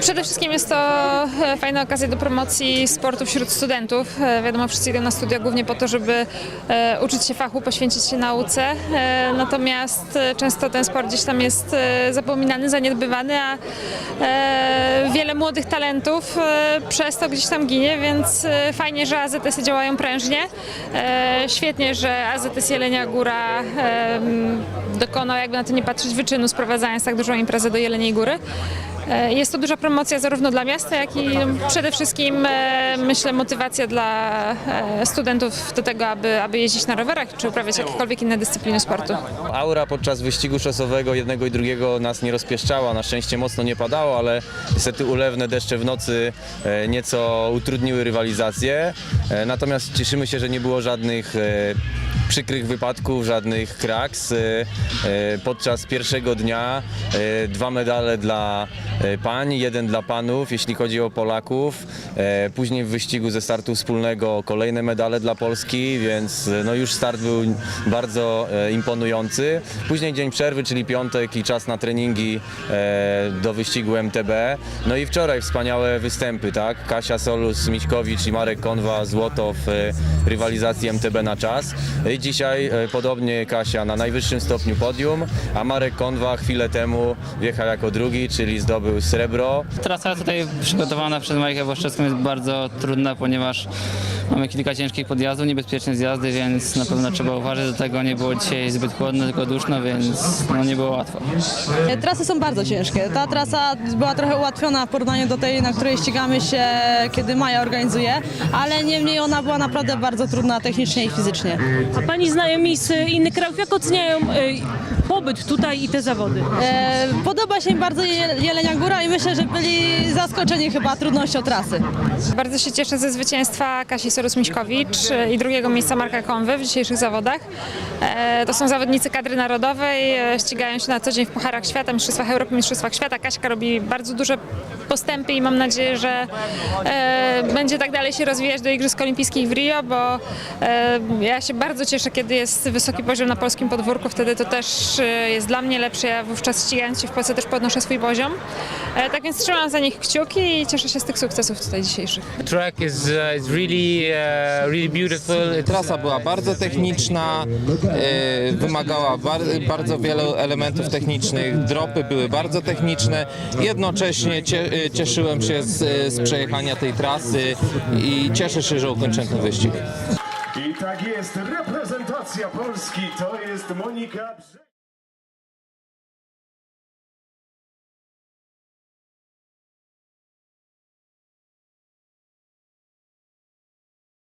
Przede wszystkim jest to e, fajna okazja do promocji sportu wśród studentów. E, Wiadomo, wszyscy idą na studia głównie po to, żeby e, uczyć się fachu, poświęcić się nauce. Natomiast często ten sport gdzieś tam jest zapominany, zaniedbywany, a wiele młodych talentów przez to gdzieś tam ginie, więc fajnie, że AZS-y działają prężnie. Świetnie, że AZS Jelenia Góra dokonał, jakby na to nie patrzeć, wyczynu sprowadzając tak dużą imprezę do Jeleniej Góry. E, Jest to duża promocja zarówno dla miasta, jak i przede wszystkim e, myślę motywacja dla e, studentów do tego, aby, aby jeździć na rowerach czy uprawiać jakiekolwiek inne dyscypliny sportu. Aura podczas wyścigu szosowego jednego i drugiego nas nie rozpieszczała. Na szczęście mocno nie padało, ale niestety ulewne deszcze w nocy nieco utrudniły rywalizację. Natomiast cieszymy się, że nie było żadnych przykrych wypadków, żadnych kraks. E, e, Podczas pierwszego dnia e, dwa medale dla pań, jeden dla panów, jeśli chodzi o Polaków. E, Później w wyścigu ze startu wspólnego kolejne medale dla Polski, więc e, no już start był bardzo e, imponujący. Później dzień przerwy, czyli piątek i czas na treningi do wyścigu MTB. No i wczoraj wspaniałe występy, tak? Kasia Solus, Miśkowicz i Marek Konwa, złoto w rywalizacji MTB na czas. I dzisiaj podobnie Kasia na najwyższym stopniu podium, a Marek Konwa chwilę temu wjechał jako drugi, czyli zdobył srebro. Trasa tutaj przygotowana przez Majkę Włoszczewską jest bardzo trudna, ponieważ mamy kilka ciężkich podjazdów, niebezpieczne zjazdy, więc na pewno trzeba uważać. Do tego nie było dzisiaj zbyt chłodno, tylko duszno, więc no, nie było łatwo. Trasy są bardzo ciężkie. Ta trasa była trochę ułatwiona w porównaniu do tej, na której ścigamy się, kiedy Maja organizuje, ale niemniej ona była naprawdę bardzo trudna technicznie i fizycznie. A pani znajomi z innych krajów, jak oceniają e, pobyt tutaj i te zawody? E, podoba się im bardzo Je- Jelenia Góra i myślę, że byli zaskoczeni chyba trudnością trasy. Bardzo się cieszę ze zwycięstwa Kasi Sorus-Miśkowicz e, i drugiego miejsca Marka Konwy w dzisiejszych zawodach. E, To są zawodnicy kadry narodowej, e, ścigają się na co dzień w Pucharach Świata, Mistrzostwach Europy, Mistrzostwach Świata. Kaśka robi bardzo duże postępy i mam nadzieję, że będzie tak dalej się rozwijać do Igrzysk Olimpijskich w Rio, bo ja się bardzo cieszę, kiedy jest wysoki poziom na polskim podwórku, wtedy to też jest dla mnie lepsze. Ja wówczas ścigając się w Polsce też podnoszę swój poziom. Tak więc trzymam za nich kciuki i cieszę się z tych sukcesów tutaj dzisiejszych. track is uh, is really really beautiful. Trasa była bardzo techniczna, e, wymagała bar bardzo wielu elementów technicznych, dropy były bardzo techniczne. Jednocześnie e, cieszyłem się z, z przejechania tej trasy i cieszę się, że ukończyłem ten wyścig. I tak jest, reprezentacja Polski to jest Monika Brzeg.